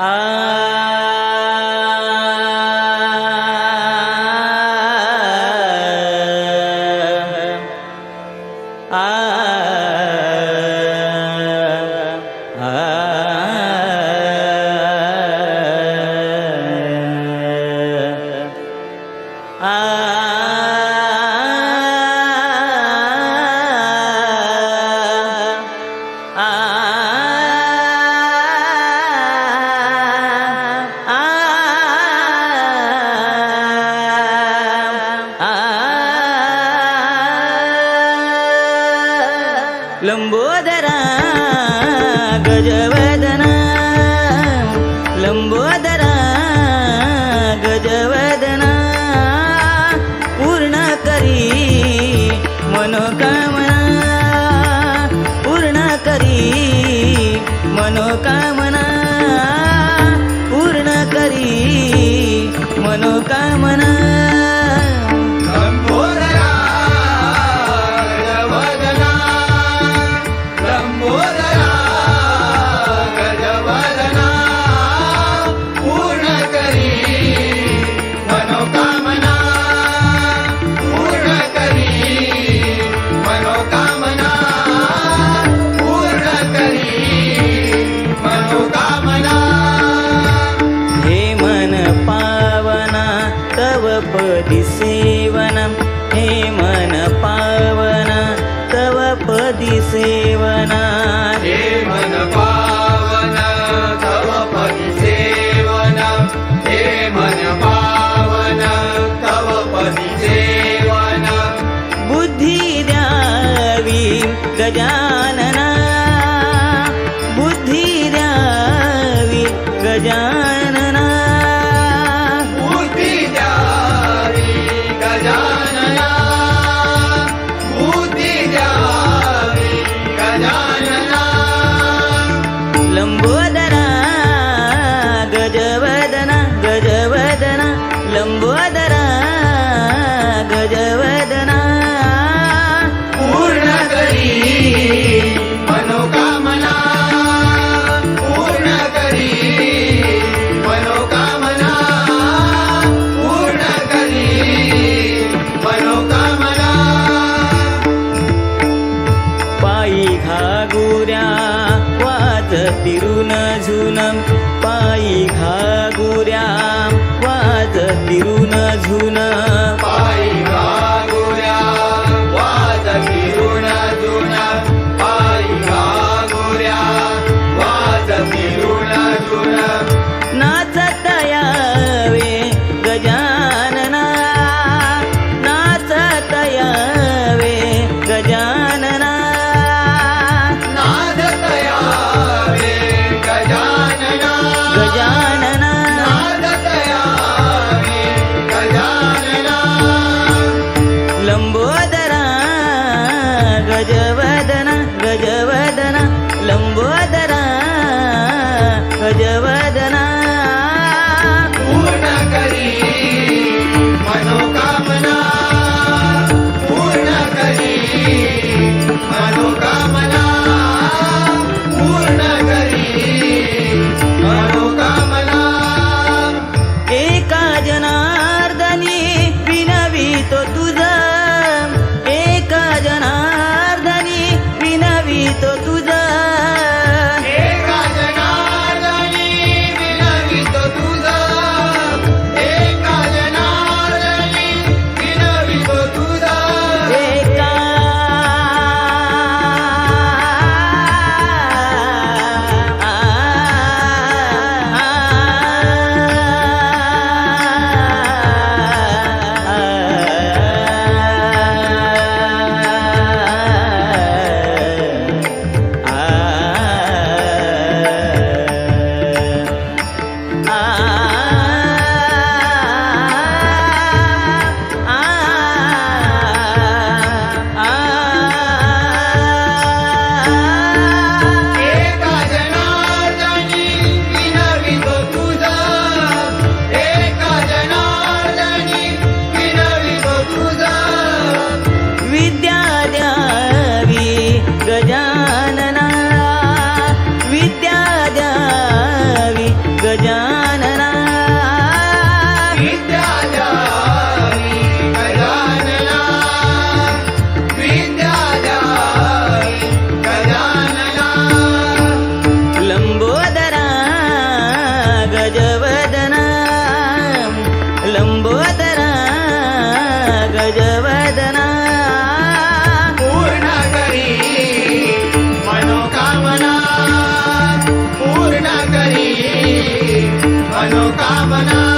Ah. Lambodara गजवदना Lambodara गजवदना पूर्ण करी मनोका सेवना। जेवण पावन तव पदि सेवना। जेवण पावन तव पदि सेवना। बुद्धि द्यावी गजा पायी घागुऱ्या वाच तिरुन झुन पायी घागुऱ्या वाच तिरुन झुन पायी मनोकामना